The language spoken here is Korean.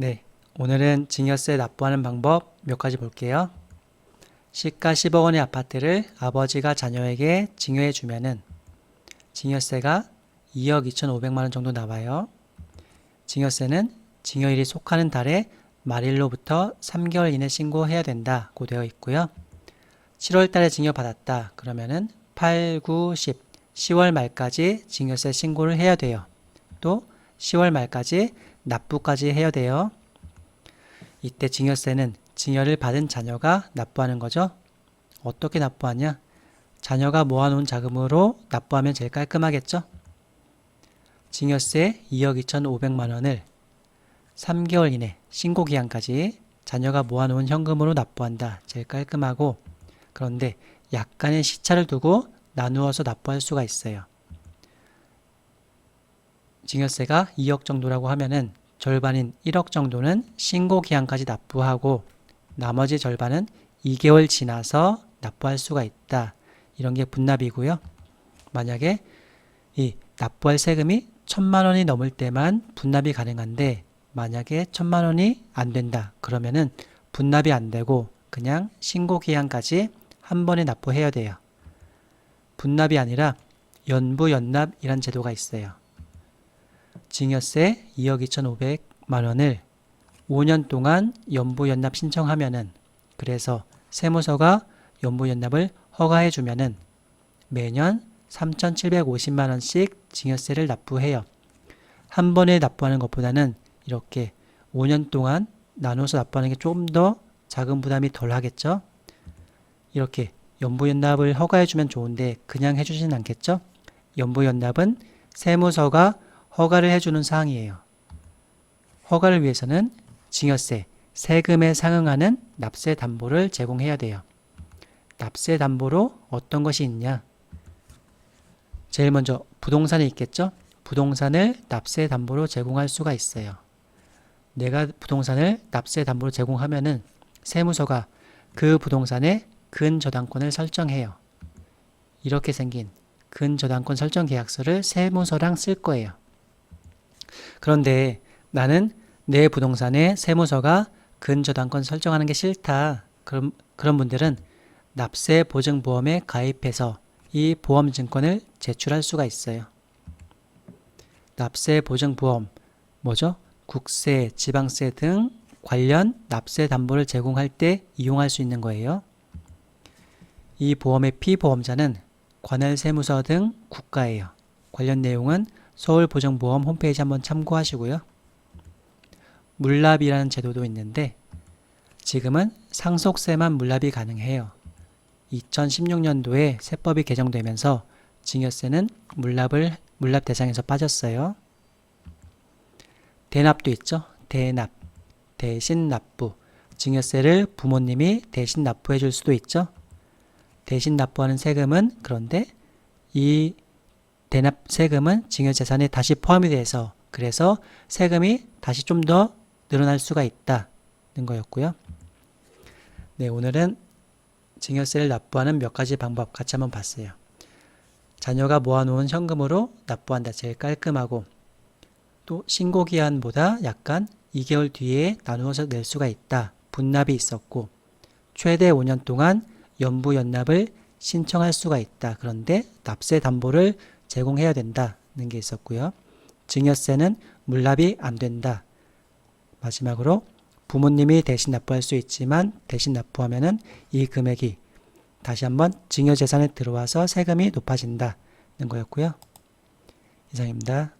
네, 오늘은 증여세 납부하는 방법 몇 가지 볼게요. 시가 10억 원의 아파트를 아버지가 자녀에게 증여해 주면은 증여세가 2억 2,500만 원 정도 나와요. 증여세는 증여일이 속하는 달에 말일로부터 3개월 이내 신고해야 된다고 되어 있고요. 7월 달에 증여 받았다. 그러면은 8, 9, 10, 10월 말까지 증여세 신고를 해야 돼요. 또 10월 말까지 납부까지 해야 돼요. 이때 증여세는 증여를 받은 자녀가 납부하는 거죠. 어떻게 납부하냐? 자녀가 모아놓은 자금으로 납부하면 제일 깔끔하겠죠? 증여세 2억 2,500만 원을 3개월 이내 신고 기한까지 자녀가 모아놓은 현금으로 납부한다. 제일 깔끔하고 그런데 약간의 시차를 두고 나누어서 납부할 수가 있어요. 증여세가 2억 정도라고 하면은 절반인 1억 정도는 신고 기한까지 납부하고 나머지 절반은 2개월 지나서 납부할 수가 있다. 이런 게 분납이고요. 만약에 이 납부할 세금이 천만 원이 넘을 때만 분납이 가능한데 만약에 천만 원이 안 된다. 그러면은 분납이 안 되고 그냥 신고 기한까지 한 번에 납부해야 돼요. 분납이 아니라 연부 연납이란 제도가 있어요. 증여세 2억 2,500만 원을 5년 동안 연부 연납 신청하면은 그래서 세무서가 연부 연납을 허가해 주면은 매년 3,750만 원씩 증여세를 납부해요. 한 번에 납부하는 것보다는 이렇게 5년 동안 나눠서 납부하는 게 조금 더 자금 부담이 덜 하겠죠? 이렇게 연부연납을 허가해주면 좋은데 그냥 해주진 않겠죠? 연부연납은 세무서가 허가를 해주는 사항이에요. 허가를 위해서는 증여세, 세금에 상응하는 납세 담보를 제공해야 돼요. 납세 담보로 어떤 것이 있냐? 제일 먼저 부동산이 있겠죠? 부동산을 납세 담보로 제공할 수가 있어요. 내가 부동산을 납세 담보로 제공하면은 세무서가 그 부동산의 근저당권을 설정해요. 이렇게 생긴 근저당권 설정 계약서를 세무서랑 쓸 거예요. 그런데 나는 내 부동산에 세무서가 근저당권 설정하는 게 싫다. 그럼 그런 분들은 납세 보증 보험에 가입해서 이 보험 증권을 제출할 수가 있어요. 납세 보증 보험 뭐죠? 국세, 지방세 등 관련 납세 담보를 제공할 때 이용할 수 있는 거예요. 이 보험의 피보험자는 관할 세무서 등 국가예요. 관련 내용은 서울보증보험 홈페이지 한번 참고하시고요. 물납이라는 제도도 있는데 지금은 상속세만 물납이 가능해요. 2016년도에 세법이 개정되면서 증여세는 물납을 물납 대상에서 빠졌어요. 대납도 있죠. 대납, 대신 납부. 증여세를 부모님이 대신 납부해 줄 수도 있죠. 대신 납부하는 세금은 그런데 이 대납 세금은 증여재산에 다시 포함이 돼서 그래서 세금이 다시 좀 더 늘어날 수가 있다는 거였고요. 네, 오늘은 증여세를 납부하는 몇 가지 방법 같이 한번 봤어요. 자녀가 모아놓은 현금으로 납부한다. 제일 깔끔하고 또 신고 기한보다 약간 2개월 뒤에 나누어서 낼 수가 있다. 분납이 있었고 최대 5년 동안 연부 연납을 신청할 수가 있다. 그런데 납세 담보를 제공해야 된다는 게 있었고요. 증여세는 물납이 안 된다. 마지막으로 부모님이 대신 납부할 수 있지만 대신 납부하면은 이 금액이 다시 한번 증여재산에 들어와서 세금이 높아진다는 거였고요. 이상입니다.